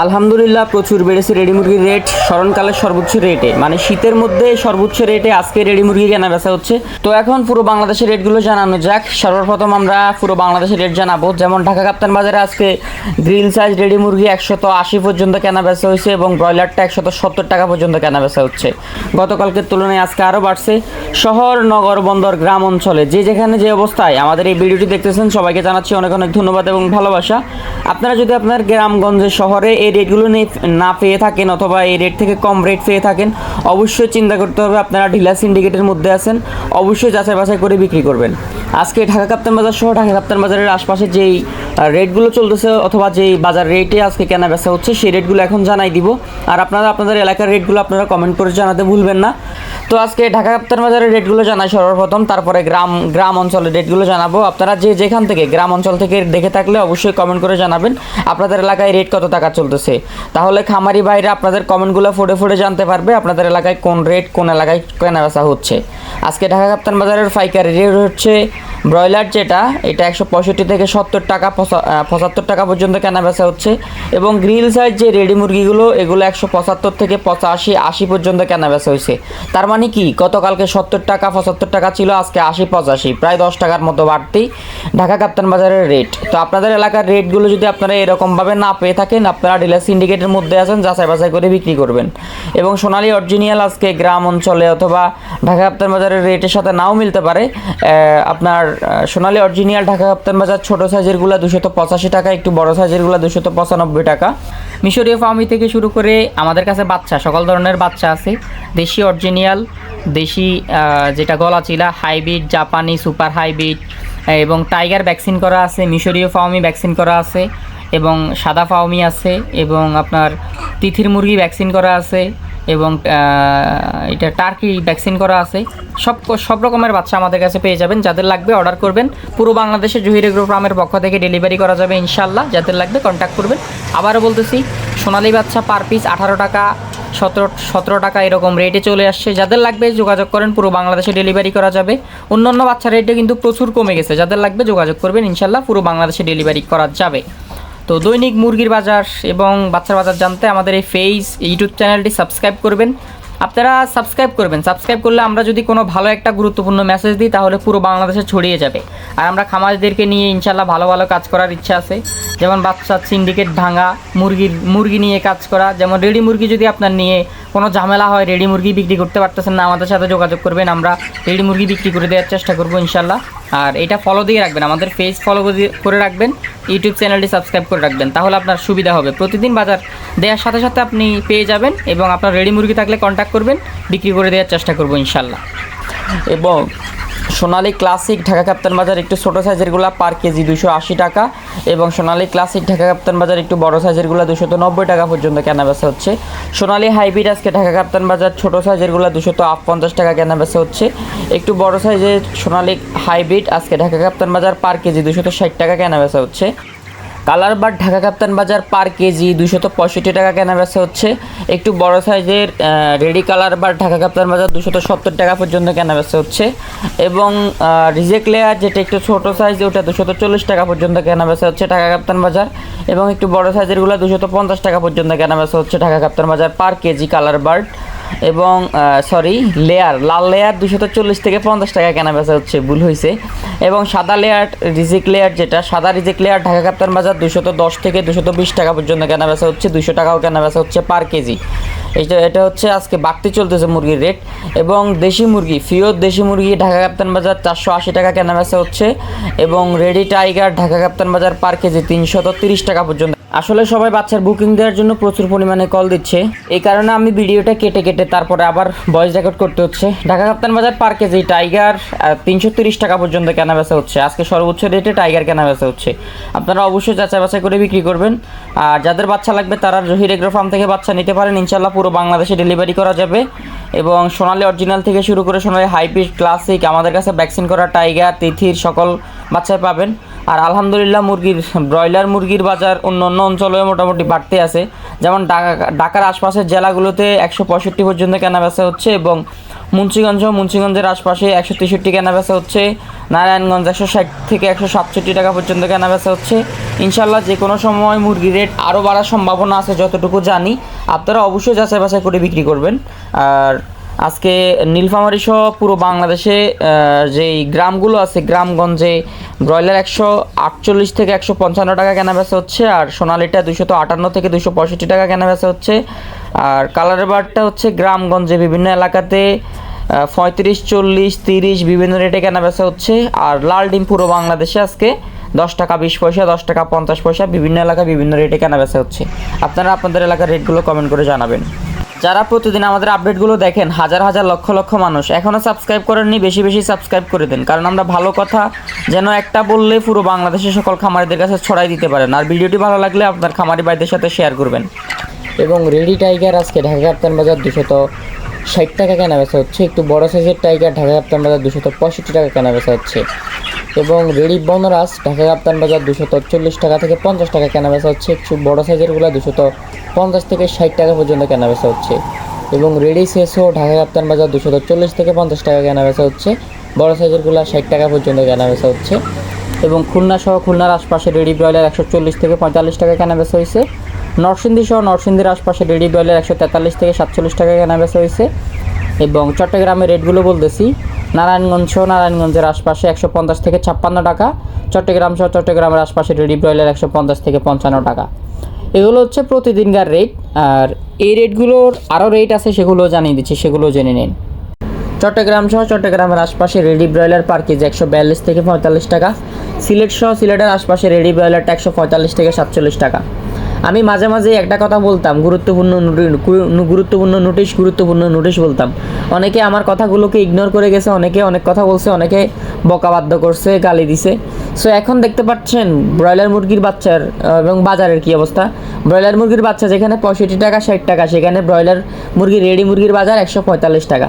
আলহামদুলিল্লাহ প্রচুর বেড়েছে রেডি মুরগির রেট স্মরণকালের সর্বোচ্চ রেটে মানে শীতের মধ্যে সর্বোচ্চ রেটে আজকে রেডি মুরগি কেনা বেচা হচ্ছে। তো এখন পুরো বাংলাদেশের রেটগুলো জানানো যাক। সর্বপ্রথম আমরা পুরো বাংলাদেশের রেট জানাব। যেমন ঢাকা কাপ্তান বাজারে আজকে গ্রিল সাইজ রেডি মুরগি একশত আশি পর্যন্ত কেনা বেচা হয়েছে এবং ব্রয়লারটা একশত সত্তর টাকা পর্যন্ত কেনা বেচা হচ্ছে। গতকালকের তুলনায় আজকে আরও বাড়ছে। শহর, নগর, বন্দর, গ্রাম অঞ্চলে যে যেখানে যে অবস্থায় আমাদের এই ভিডিওটি দেখতেছেন, সবাইকে জানাচ্ছি অনেক অনেক ধন্যবাদ এবং ভালোবাসা। আপনারা যদি আপনার গ্রামগঞ্জে শহরে এই রেটগুলো না পেয়ে থাকেন অথবা এই রেট থেকে কম রেট পেয়ে থাকেন, অবশ্যই চিন্তা করতে হবে আপনারা ঢিলা সিন্ডিকেটের মধ্যে আছেন, অবশ্যই যাচাই বাছাই করে বিক্রি করবেন। আজকে ঢাকা কাপ্তান বাজার সহ ঢাকা কাপ্তান বাজারের আশপাশে যেই রেটগুলো চলতেছে অথবা যেই বাজার রেটে আজকে কেনা বেচা হচ্ছে, সেই রেটগুলো এখন জানাই দিব। আর আপনারা, আপনাদের এলাকার রেটগুলো আপনারা কমেন্ট করে জানাতে ভুলবেন না। তো আজকে ঢাকা কাপ্তান বাজারের রেটগুলো জানাই সর্বপ্রথম, তারপরে গ্রাম গ্রাম অঞ্চলের রেটগুলো জানাব। আপনারা যে যেখান থেকে গ্রাম অঞ্চল থেকে দেখে থাকলে অবশ্যই কমেন্ট করে জানাবেন, আপনাদের এলাকায় রেট কত টাকা চলতেছে। তাহলে খামারি বাইরে আপনাদের কমেন্টগুলো ফুটে ফুটে জানতে পারবে, আপনাদের এলাকায় কোন রেট কোন এলাকায় কেনা বেচা হচ্ছে। আজকে ঢাকা কাপ্তান বাজারের পাইকারি রেট হচ্ছে ব্রয়লার যেটা, এটা একশো পঁয়ষট্টি থেকে সত্তর টাকা, পঁচা- পঁচাত্তর টাকা পর্যন্ত কেনা বেচা হচ্ছে। এবং গ্রিল সাইজ যে রেডি মুরগিগুলো, এগুলো একশো পঁচাত্তর থেকে পঁচাশি, আশি পর্যন্ত কেনা বেচা হয়েছে। তার মানে কি? গতকালকে সত্তর টাকা, পঁচাত্তর টাকা ছিল, আজকে আশি, পঁচাশি, প্রায় দশ টাকার মতো বাড়তি ঢাকা কাপ্তান বাজারের রেট। তো আপনাদের এলাকার রেটগুলো যদি আপনারা এরকমভাবে না পেয়ে থাকেন, আপনারা ডিলার সিন্ডিকেটের মধ্যে আছেন, যাচাই বাছাই করে বিক্রি করবেন। এবং সোনালি অরিজিনাল আজকে গ্রাম অঞ্চলে অথবা ঢাকা কাপ্তান বাজারের রেটের সাথে নাও মিলতে পারে। আপনার সোনালী অরিজিনাল ঢাকা কাপ্তান বাজার ছোটো সাইজেরগুলো দুশত পঁচাশি টাকা, একটু বড় সাইজেরগুলো দুশত পঁচানব্বই টাকা। মিশরীয় ফার্মি থেকে শুরু করে আমাদের কাছে বাচ্চা, সকল ধরনের বাচ্চা আছে। দেশি অরিজিনাল, দেশি যেটা গলা চিলা, হাইব্রিড, জাপানি, সুপার হাইব্রিড, এবং টাইগার ভ্যাকসিন করা আছে, মিশরীয় ফার্মি ভ্যাকসিন করা আছে, এবং সাদা ফাউমি আছে, এবং আপনার তিথির মুরগি ভ্যাকসিন করা আছে। এবং এটা টার্কি ভ্যাকসিন করা আছে। সব সব রকমের বাচ্চা আমাদের কাছে পেয়ে যাবেন, যাদের লাগবে অর্ডার করবেন। পুরো বাংলাদেশে জহির এগ্রো ফার্মের পক্ষ থেকে ডেলিভারি করা যাবে ইনশাল্লাহ যাদের লাগবে কন্ট্যাক্ট করবেন। আবারও বলতেছি, সোনালী বাচ্চা পার পিস আঠারো টাকা, সতেরো সতেরো টাকা এরকম রেটে চলে আসছে। যাদের লাগবে যোগাযোগ করেন, পুরো বাংলাদেশে ডেলিভারি করা যাবে। অন্যান্য বাচ্চার রেটে কিন্তু প্রচুর কমে গেছে, যাদের লাগবে যোগাযোগ করবেন ইনশাল্লাহ পুরো বাংলাদেশে ডেলিভারি করা যাবে। তো দৈনিক মুরগির বাজার এবং বাচ্চার বাজার জানতে আমাদের এই ফেস ইউটিউব চ্যানেলটি সাবস্ক্রাইব করবেন। আপনারা সাবস্ক্রাইব করবেন। সাবস্ক্রাইব করলে আমরা যদি কোনো ভালো একটা গুরুত্বপূর্ণ মেসেজ দিই, তাহলে পুরো বাংলাদেশে ছড়িয়ে যাবে। আর আমরা খামারদেরকে নিয়ে ইনশাল্লাহ ভালো ভালো কাজ করার ইচ্ছা আছে। যেমন বাচ্চা সিন্ডিকেট ভাঙা মুরগির মুরগি নিয়ে কাজ করা, যেমন রেডি মুরগি যদি আপনার নিয়ে কোনো ঝামেলা হয় রেডি মুরগি বিক্রি করতে পারতেছেন না, আমাদের সাথে যোগাযোগ করবেন। আমরা রেডি মুরগি বিক্রি করে দেওয়ার চেষ্টা করব ইনশাল্লাহ আর এটা ফলো দিয়ে রাখবেন, আমাদের পেজ ফলো করে রাখবেন ইউটিউব চ্যানেলটি সাবস্ক্রাইব করে রাখবেন, তাহলে আপনার সুবিধা হবে। প্রতিদিন বাজার দেওয়ার সাথে সাথে আপনি পেয়ে যাবেন এবং আপনার রেডি মুরগি থাকলে কন্ট্যাক্ট করবেন, বিক্রি করে দেওয়ার চেষ্টা করব ইনশাল্লাহ। এবং সোনালী ক্লাসিক ঢাকা কাপ্তান বাজার একটু ছোটো সাইজেরগুলো পার কেজি দুশো আশি টাকা এবং সোনালী ক্লাসিক ঢাকা কাপ্তান বাজার একটু বড় সাইজেরগুলো দুশো নব্বই টাকা পর্যন্ত কেনাবেচা হচ্ছে। সোনালী হাইব্রিড আজকে ঢাকা কাপ্তান বাজার ছোটো সাইজেরগুলো দুশো তো পঞ্চাশ টাকা কেনাবেচা হচ্ছে। একটু বড় সাইজের সোনালী হাইব্রিড আজকে ঢাকা কাপ্তান বাজার পার কেজি দুশো ষাট টাকা কেনাবেচা হচ্ছে। কালার বার ঢাকা কাপ্তান বাজার পার কেজি দুশত পঁয়ষট্টি টাকা কেনা বেচা হচ্ছে। একটু বড় সাইজের রেডি কালার বার ঢাকা কাপ্তান বাজার দুশত সত্তর টাকা পর্যন্ত কেনা বেচা হচ্ছে। এবং রিজেক্ট লেয়ার যেটা একটু ছোট সাইজ ওটা দুশত চল্লিশ টাকা পর্যন্ত কেনা বেচা হচ্ছে ঢাকা কাপ্তান বাজার। এবং একটু বড় সাইজেরগুলো দুশত পঞ্চাশ টাকা পর্যন্ত কেনা বেচা হচ্ছে Dhaka Kaptan Bazar per KG colour bird এবং সরি লেয়ার লাল লেয়ার দুশত চল্লিশ থেকে পঞ্চাশ টাকা কেনা বেচা হচ্ছে, ভুল হয়েছে এবং সাদা লেয়ার রিজেক্ট লেয়ার যেটা, সাদা রিজেক্ট লেয়ার ঢাকা কাপ্তান বাজার দুশত দশ থেকে দুশত বিশ টাকা পর্যন্ত কেনা বেচা হচ্ছে দুশো টাকাও কেনা বেচা হচ্ছে পার কেজি এটা এটা হচ্ছে আজকে বাড়তি চলতেছে মুরগির রেট এবং দেশি মুরগি ফিওর দেশি মুরগি ঢাকা কাপ্তান বাজার চারশো আশি টাকা কেনা বেচা হচ্ছে। এবং ready tiger Dhaka Kaptan Bazar per KG তিনশত তিরিশ টাকা পর্যন্ত আসলে সবাই বাচ্চার বুকিং দেওয়ার জন্য প্রচুর পরিমাণে কল দিচ্ছে। এই কারণে আমি ভিডিওটা কেটে কেটে তারপরে আবার ভয়েস রেকর্ড করতে হচ্ছে। Dhaka Kaptan Bazar per KG tiger তিনশো তিরিশ টাকা পর্যন্ত কেনা বেচা হচ্ছে। আজকে সর্বোচ্চ রেটে টাইগার কেনা বেচা হচ্ছে। আপনারা অবশ্যই যাচাই বাছাই করে বিক্রি করবেন। আর যাদের বাচ্চা লাগবে তারা জহির এগ্রো ফার্ম থেকে বাচ্চা নিতে পারেন। ইনশাল্লাহ পুরো বাংলাদেশে ডেলিভারি করা যাবে। এবং সোনালি অরিজিনাল থেকে শুরু করে সোনালি হাইব্রিড ক্লাসিক আমাদের কাছে ভ্যাকসিন করা টাইগার তিথির সকল বাচ্চাই পাবেন। আর আলহামদুলিল্লাহ মুরগির, ব্রয়লার মুরগির বাজার অন্য অন্য অঞ্চলেও মোটামুটি বাড়তে আছে। যেমন ঢাকা, ঢাকার আশপাশের জেলাগুলোতে একশো পঁয়ষট্টি পর্যন্ত কেনা বেচা হচ্ছে এবং মুন্সিগঞ্জ মুন্সিগঞ্জের আশপাশে একশো তেষট্টি কেনা বেচা হচ্ছে। নারায়ণগঞ্জ একশো ষাট থেকে একশো সাতষট্টি টাকা পর্যন্ত কেনা বেচা হচ্ছে। ইনশাল্লাহ যে কোনো সময় মুরগির রেট আরও বাড়ার সম্ভাবনা আছে যতটুকু জানি। আপনারা অবশ্যই যাচাই বাছাই করে বিক্রি করবেন। আর আজকে নীলফামারী সহ পুরো বাংলাদেশে যেই গ্রামগুলো আছে, গ্রামগঞ্জে ব্রয়লার একশো আটচল্লিশ থেকে একশো পঞ্চান্ন টাকা কেনা বেচা হচ্ছে, আর সোনালিটা দুশো আটান্ন থেকে দুশো পঁয়ষট্টি টাকা কেনা বেচা হচ্ছে। আর কালারের বারটা হচ্ছে গ্রামগঞ্জে বিভিন্ন এলাকাতে পঁয়ত্রিশ, চল্লিশ, তিরিশ বিভিন্ন রেটে কেনা বেচা হচ্ছে। আর লাল ডিম পুরো বাংলাদেশে আজকে দশ টাকা বিশ পয়সা, দশ টাকা পঞ্চাশ পয়সা, বিভিন্ন এলাকায় বিভিন্ন রেটে কেনা বেচা হচ্ছে। আপনারা আপনাদের এলাকার রেটগুলো কমেন্ট করে জানাবেন। যারা প্রতিদিন আমাদের আপডেটগুলো দেখেন, হাজার হাজার লক্ষ লক্ষ মানুষ এখনও সাবস্ক্রাইব করেননি, বেশি বেশি সাবস্ক্রাইব করে দেন। কারণ আমরা ভালো কথা যেন একটা বললে পুরো বাংলাদেশের সকল খামারিদের কাছে ছড়াই দিতে পারেন। আর ভিডিওটি ভালো লাগলে আপনার খামারি ভাইদের সাথে শেয়ার করবেন। এবং রেডি টাইগার আজকে ঢাকা কাপ্তান বাজার দুশত ষাট টাকা কেনা বেচা হচ্ছে, একটু বড় সাইজের টাইগার ঢাকা কাপ্তান বাজার দুশত পঁয়ষট্টি টাকা কেনা বেচা হচ্ছে এবং রেডি বনরাজ ঢাকা কাপ্তান বাজার দুশত চল্লিশ টাকা থেকে পঞ্চাশ টাকা কেনা বেচা হচ্ছে, একটু বড় সাইজেরগুলো দুশত পঞ্চাশ থেকে ষাট টাকা পর্যন্ত কেনা বেচা হচ্ছে এবং রেডি শেষও ঢাকা কাপ্তান বাজার দুশত চল্লিশ থেকে পঞ্চাশ টাকা কেনা বেচা হচ্ছে, বড় সাইজেরগুলো ষাট টাকা পর্যন্ত কেনা বেচা হচ্ছে এবং খুলনা সহ খুলনার আশপাশে রেডি ব্রয়লার একশো চল্লিশ থেকে পঁয়তাল্লিশ টাকা কেনা বেচা হয়েছে। নরসিংদী সহ নরসিংদীর আশপাশে রেডি ব্রয়লার একশো তেতাল্লিশ থেকে সাতচল্লিশ টাকা কেনা বেচা হয়েছে। এবং চট্টগ্রামের রেটগুলো বলতেছি, নারায়ণগঞ্জ সহ নারায়ণগঞ্জের আশপাশে একশো পঞ্চাশ থেকে ছাপ্পান্ন টাকা, চট্টগ্রাম সহ চট্টগ্রামের আশপাশে রেডি ব্রয়লার একশো পঞ্চাশ থেকে পঞ্চান্ন টাকা। এগুলো হচ্ছে প্রতিদিনকার রেট, আর এই রেটগুলোর আরও রেট আছে সেগুলো জানিয়ে দিচ্ছি, সেগুলো জেনে নিন। চট্টগ্রাম সহ চট্টগ্রামের আশপাশে রেডি ব্রয়লার পার কেজি একশো বিয়াল্লিশ থেকে পঁয়তাল্লিশ টাকা, সিলেট সহ সিলেটের আশপাশে রেডি ব্রয়লারটা একশো পঁয়তাল্লিশ থেকে সাতচল্লিশ টাকা। আমি মাঝে মাঝে একটা কথা বলতাম, গুরুত্বপূর্ণ গুরুত্বপূর্ণ নোটিশ গুরুত্বপূর্ণ নোটিশ বলতাম। অনেকে আমার কথাগুলোকে ইগনোর করে গেছে, অনেকে অনেক কথা বলছে, অনেকে বকাবাদ্য করছে, গালি দিছে। সো এখন দেখতে পাচ্ছেন, ব্রয়লার মুরগির বাচ্চার এবং বাজারের কি অবস্থা? ব্রয়লার মুরগির বাচ্চা যেখানে পঁয়ষট্টি টাকা, ষাট টাকা, সেখানে ব্রয়লার মুরগি রেডি মুরগির বাজার একশো পঁয়তাল্লিশ টাকা।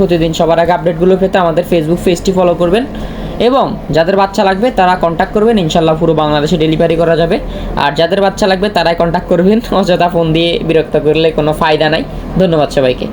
প্রতিদিন সবার আগে আপডেটগুলো পেতে আমাদের ফেসবুক পেজটি ফলো করবেন। এবং যাদের বাচ্চা লাগবে, তারা কন্ট্যাক্ট করবেন। ইনশাল্লাহ পুরো বাংলাদেশে ডেলিভারি করা যাবে। আর যাদের বাচ্চা লাগবে, তারাই কন্ট্যাক্ট করবেন। অযথা ফোন দিয়ে বিরক্ত করলে কোনো ফায়দা নাই। ধন্যবাদ সবাইকে।